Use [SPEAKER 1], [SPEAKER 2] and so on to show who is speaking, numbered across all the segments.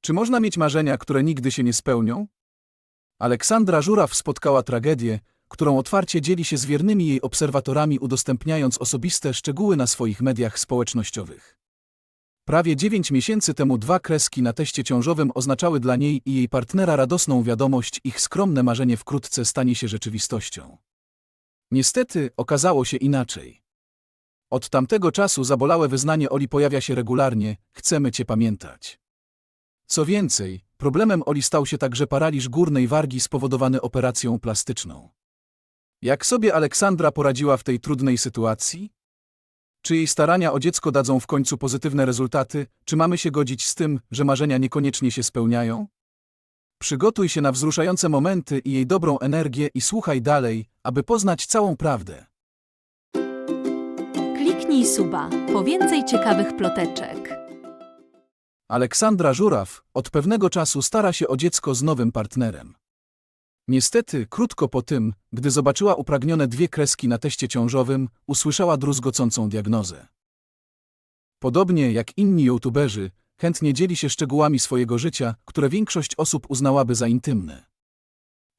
[SPEAKER 1] Czy można mieć marzenia, które nigdy się nie spełnią? Aleksandra Żuraw spotkała tragedię, którą otwarcie dzieli się z wiernymi jej obserwatorami, udostępniając osobiste szczegóły na swoich mediach społecznościowych. Prawie dziewięć miesięcy temu dwa kreski na teście ciążowym oznaczały dla niej i jej partnera radosną wiadomość, ich skromne marzenie wkrótce stanie się rzeczywistością. Niestety okazało się inaczej. Od tamtego czasu zabolałe wyznanie Oli pojawia się regularnie, chcemy cię pamiętać. Co więcej, problemem Oli stał się także paraliż górnej wargi spowodowany operacją plastyczną. Jak sobie Aleksandra poradziła w tej trudnej sytuacji? Czy jej starania o dziecko dadzą w końcu pozytywne rezultaty, czy mamy się godzić z tym, że marzenia niekoniecznie się spełniają? Przygotuj się na wzruszające momenty i jej dobrą energię i słuchaj dalej, aby poznać całą prawdę.
[SPEAKER 2] Kliknij suba po więcej ciekawych ploteczek.
[SPEAKER 1] Aleksandra Żuraw od pewnego czasu stara się o dziecko z nowym partnerem. Niestety, krótko po tym, gdy zobaczyła upragnione dwie kreski na teście ciążowym, usłyszała druzgocącą diagnozę. Podobnie jak inni youtuberzy, chętnie dzieli się szczegółami swojego życia, które większość osób uznałaby za intymne.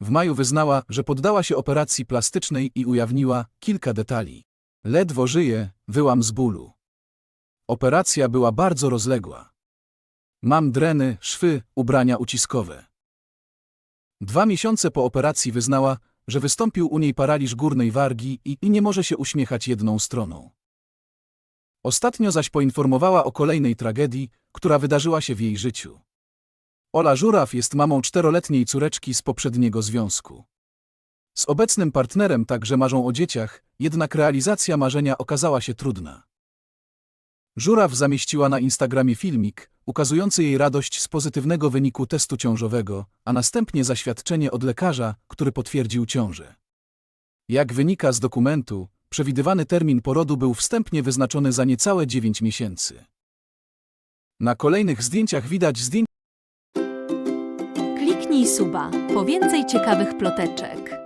[SPEAKER 1] W maju wyznała, że poddała się operacji plastycznej i ujawniła kilka detali. Ledwo żyję, wyłam z bólu. Operacja była bardzo rozległa. Mam dreny, szwy, ubrania uciskowe. Dwa miesiące po operacji wyznała, że wystąpił u niej paraliż górnej wargi i, i nie może się uśmiechać jedną stroną. Ostatnio zaś poinformowała o kolejnej tragedii, która wydarzyła się w jej życiu. Ola Żuraw jest mamą czteroletniej córeczki z poprzedniego związku. Z obecnym partnerem także marzą o dzieciach, jednak realizacja marzenia okazała się trudna. Żuraw zamieściła na Instagramie filmik, ukazujący jej radość z pozytywnego wyniku testu ciążowego, a następnie zaświadczenie od lekarza, który potwierdził ciążę. Jak wynika z dokumentu, przewidywany termin porodu był wstępnie wyznaczony za niecałe 9 miesięcy. Na kolejnych zdjęciach widać zdjęcie
[SPEAKER 2] Kliknij suba po więcej ciekawych ploteczek.